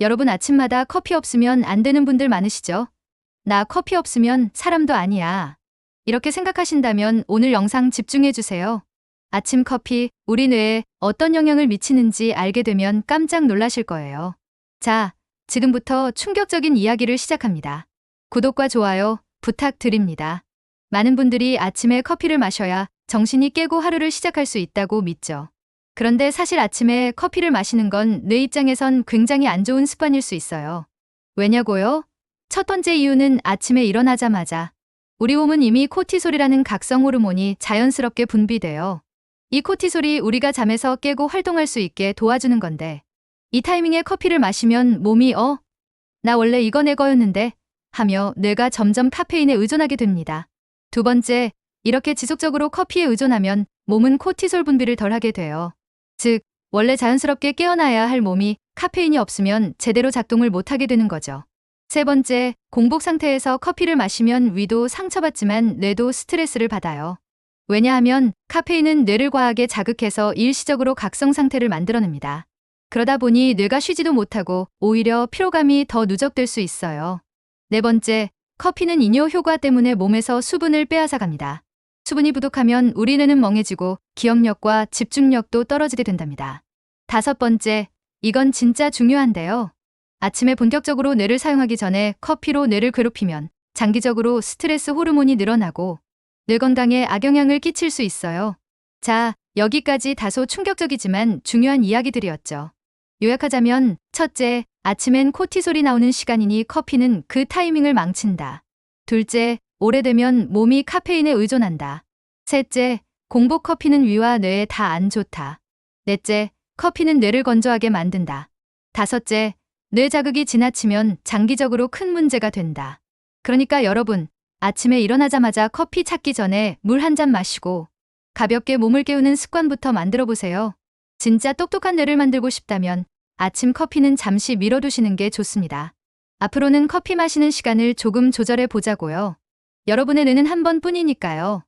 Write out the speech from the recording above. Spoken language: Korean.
여러분 아침마다 커피 없으면 안 되는 분들 많으시죠? 나 커피 없으면 사람도 아니야. 이렇게 생각하신다면 오늘 영상 집중해 주세요. 아침 커피, 우리 뇌에 어떤 영향을 미치는지 알게 되면 깜짝 놀라실 거예요. 자, 지금부터 충격적인 이야기를 시작합니다. 구독과 좋아요 부탁드립니다. 많은 분들이 아침에 커피를 마셔야 정신이 깨고 하루를 시작할 수 있다고 믿죠. 그런데 사실 아침에 커피를 마시는 건 뇌 입장에선 굉장히 안 좋은 습관일 수 있어요. 왜냐고요? 첫 번째 이유는 아침에 일어나자마자 우리 몸은 이미 코티솔이라는 각성 호르몬이 자연스럽게 분비돼요. 이 코티솔이 우리가 잠에서 깨고 활동할 수 있게 도와주는 건데 이 타이밍에 커피를 마시면 몸이 어? 나 원래 이거 내 거였는데 하며 뇌가 점점 카페인에 의존하게 됩니다. 두 번째, 이렇게 지속적으로 커피에 의존하면 몸은 코티솔 분비를 덜 하게 돼요. 즉, 원래 자연스럽게 깨어나야 할 몸이 카페인이 없으면 제대로 작동을 못하게 되는 거죠. 세 번째, 공복 상태에서 커피를 마시면 위도 상처받지만 뇌도 스트레스를 받아요. 왜냐하면 카페인은 뇌를 과하게 자극해서 일시적으로 각성 상태를 만들어냅니다. 그러다 보니 뇌가 쉬지도 못하고 오히려 피로감이 더 누적될 수 있어요. 네 번째, 커피는 이뇨 효과 때문에 몸에서 수분을 빼앗아 갑니다. 수분이 부족하면 우리 뇌는 멍해지고 기억력과 집중력도 떨어지게 된답니다. 다섯 번째, 이건 진짜 중요한데요. 아침에 본격적으로 뇌를 사용하기 전에 커피로 뇌를 괴롭히면 장기적으로 스트레스 호르몬이 늘어나고 뇌 건강에 악영향을 끼칠 수 있어요. 자, 여기까지 다소 충격적이지만 중요한 이야기들이었죠. 요약하자면 첫째, 아침엔 코티솔이 나오는 시간이니 커피는 그 타이밍을 망친다. 둘째, 오래되면 몸이 카페인에 의존한다. 셋째, 공복 커피는 위와 뇌에 다 안 좋다. 넷째, 커피는 뇌를 건조하게 만든다. 다섯째, 뇌 자극이 지나치면 장기적으로 큰 문제가 된다. 그러니까 여러분, 아침에 일어나자마자 커피 찾기 전에 물 한 잔 마시고 가볍게 몸을 깨우는 습관부터 만들어 보세요. 진짜 똑똑한 뇌를 만들고 싶다면 아침 커피는 잠시 미뤄두시는 게 좋습니다. 앞으로는 커피 마시는 시간을 조금 조절해 보자고요. 여러분의 뇌는 한 번뿐이니까요.